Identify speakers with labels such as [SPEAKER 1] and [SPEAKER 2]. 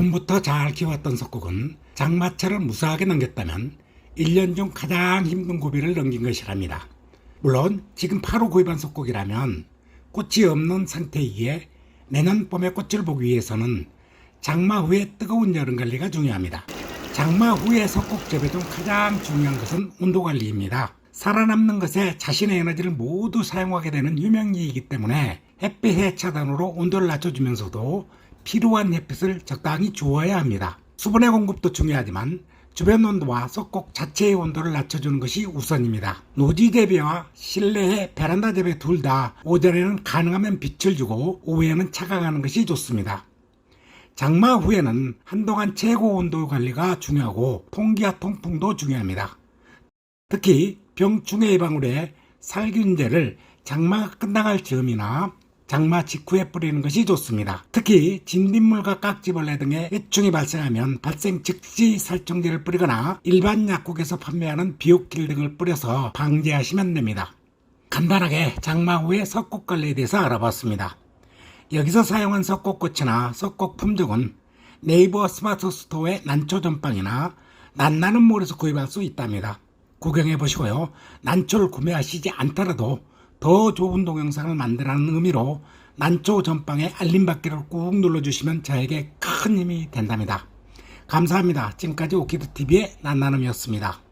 [SPEAKER 1] 봄부터 잘 키웠던 석곡은 장마철을 무사하게 넘겼다면 1년 중 가장 힘든 고비를 넘긴 것이랍니다. 물론 지금 8호 구입한 석곡이라면 꽃이 없는 상태이기에 내년 봄에 꽃을 보기 위해서는 장마 후에 뜨거운 여름 관리가 중요합니다. 장마 후에 석곡 재배 중 가장 중요한 것은 온도 관리입니다. 살아남는 것에 자신의 에너지를 모두 사용하게 되는 유명이이기 때문에 햇빛의 차단으로 온도를 낮춰주면서도 필요한 햇빛을 적당히 주어야 합니다. 수분의 공급도 중요하지만 주변 온도와 석곡 자체의 온도를 낮춰주는 것이 우선입니다. 노지 재배와 실내의 베란다 재배 둘 다 오전에는 가능하면 빛을 주고 오후에는 차가가는 것이 좋습니다. 장마 후에는 한동안 최고 온도 관리가 중요하고 통기와 통풍도 중요합니다. 특히 병충해 예방으로 해 살균제를 장마가 끝나갈 즈음이나 장마 직후에 뿌리는 것이 좋습니다. 특히 진딧물과 깍지벌레 등의 해충이 발생하면 발생 즉시 살충제를 뿌리거나 일반 약국에서 판매하는 비옥길 등을 뿌려서 방제하시면 됩니다. 간단하게 장마 후에 석곡 관리에 대해서 알아봤습니다. 여기서 사용한 석곡꽃이나 석곡 품종은 네이버 스마트 스토어의 난초 전빵이나 난나는 몰에서 구입할 수 있답니다. 구경해 보시고요. 난초를 구매하시지 않더라도 더 좋은 동영상을 만들라는 의미로 난초 전빵의 알림받기를 꾹 눌러주시면 저에게 큰 힘이 된답니다. 감사합니다. 지금까지 오키드TV의 난나눔이었습니다.